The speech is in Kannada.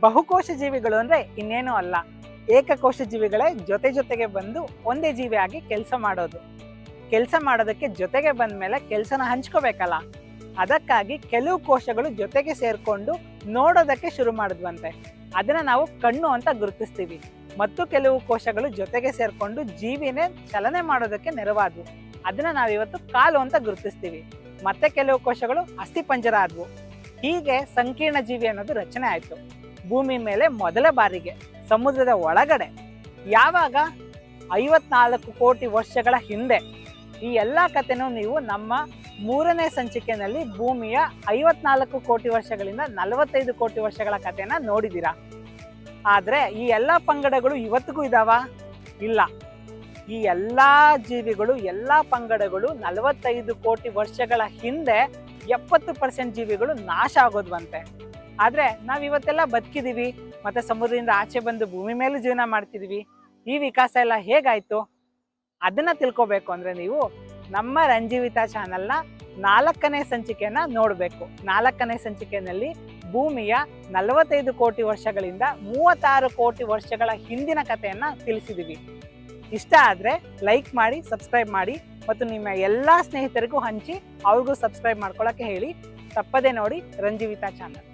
ಬಹುಕೋಶ ಜೀವಿಗಳು ಅಂದ್ರೆ ಇನ್ನೇನು ಅಲ್ಲ. ಏಕಕೋಶ ಜೀವಿಗಳೇ ಜೊತೆ ಜೊತೆಗೆ ಬಂದು ಒಂದೇ ಜೀವಿಯಾಗಿ ಕೆಲಸ ಮಾಡೋದು. ಕೆಲಸ ಮಾಡೋದಕ್ಕೆ ಜೊತೆಗೆ ಬಂದ ಮೇಲೆ ಕೆಲಸನ ಹಂಚ್ಕೋಬೇಕಲ್ಲ. ಅದಕ್ಕಾಗಿ ಕೆಲವು ಕೋಶಗಳು ಜೊತೆಗೆ ಸೇರ್ಕೊಂಡು ನೋಡೋದಕ್ಕೆ ಶುರು ಮಾಡಿದ್ವಂತೆ. ಅದನ್ನ ನಾವು ಕಣ್ಣು ಅಂತ ಗುರುತಿಸ್ತೀವಿ. ಮತ್ತು ಕೆಲವು ಕೋಶಗಳು ಜೊತೆಗೆ ಸೇರ್ಕೊಂಡು ಜೀವಿನೇ ಚಲನೆ ಮಾಡೋದಕ್ಕೆ ನೆರವಾದ್ವು. ಅದನ್ನ ನಾವಿವತ್ತು ಕಾಲು ಅಂತ ಗುರುತಿಸ್ತೀವಿ. ಮತ್ತೆ ಕೆಲವು ಕೋಶಗಳು ಅಸ್ಥಿಪಂಜರ ಆದ್ವು. ಹೀಗೆ ಸಂಕೀರ್ಣ ಜೀವಿ ಅನ್ನೋದು ರಚನೆ ಆಯ್ತು. ಭೂಮಿ ಮೇಲೆ ಮೊದಲ ಬಾರಿಗೆ, ಸಮುದ್ರದ ಒಳಗಡೆ. ಯಾವಾಗ? ಐವತ್ನಾಲ್ಕು ಕೋಟಿ ವರ್ಷಗಳ ಹಿಂದೆ. ಈ ಎಲ್ಲ ಕಥೆನೂ ನೀವು ನಮ್ಮ ಮೂರನೇ ಸಂಚಿಕೆಯಲ್ಲಿ ಭೂಮಿಯ ಐವತ್ನಾಲ್ಕು ಕೋಟಿ ವರ್ಷಗಳಿಂದ ನಲವತ್ತೈದು ಕೋಟಿ ವರ್ಷಗಳ ಕಥೆನ ನೋಡಿದ್ದೀರಾ ಆದರೆ ಈ ಎಲ್ಲ ಪಂಗಡಗಳು ಇವತ್ತಿಗೂ ಇದಾವ? ಇಲ್ಲ. ಈ ಎಲ್ಲ ಜೀವಿಗಳು, ಎಲ್ಲ ಪಂಗಡಗಳು ನಲವತ್ತೈದು ಕೋಟಿ ವರ್ಷಗಳ ಹಿಂದೆ ಎಪ್ಪತ್ತು ಪರ್ಸೆಂಟ್ ಜೀವಿಗಳು ನಾಶ ಆಗೋದ್ವಂತೆ. ಆದ್ರೆ ನಾವ್ ಇವತ್ತೆಲ್ಲ ಬದುಕಿದೀವಿ, ಮತ್ತೆ ಸಮುದ್ರದಿಂದ ಆಚೆ ಬಂದು ಭೂಮಿ ಮೇಲೆ ಜೀವನ ಮಾಡ್ತಿದೀವಿ. ಈ ವಿಕಾಸ ಎಲ್ಲ ಹೇಗಾಯ್ತು? ಅದನ್ನ ತಿಳ್ಕೊಬೇಕು ಅಂದ್ರೆ ನೀವು ನಮ್ಮ ರಂಜೀವಿತ ಚಾನೆಲ್ನ ನಾಲ್ಕನೇ ಸಂಚಿಕೆನ ನೋಡಬೇಕು. ನಾಲ್ಕನೇ ಸಂಚಿಕೆಯಲ್ಲಿ ಭೂಮಿಯ ನಲವತ್ತೈದು ಕೋಟಿ ವರ್ಷಗಳಿಂದ ಮೂವತ್ತಾರು ಕೋಟಿ ವರ್ಷಗಳ ಹಿಂದಿನ ಕಥೆಯನ್ನ ತಿಳಿಸಿದೀವಿ. ಇಷ್ಟ ಆದ್ರೆ ಲೈಕ್ ಮಾಡಿ, ಸಬ್ಸ್ಕ್ರೈಬ್ ಮಾಡಿ ಮತ್ತು ನಿಮ್ಮ ಎಲ್ಲಾ ಸ್ನೇಹಿತರಿಗೂ ಹಂಚಿ ಅವ್ರಿಗೂ ಸಬ್ಸ್ಕ್ರೈಬ್ ಮಾಡ್ಕೊಳಕ್ಕೆ ಹೇಳಿ. ತಪ್ಪದೆ ನೋಡಿ ರಂಜೀವಿತಾ ಚಾನಲ್.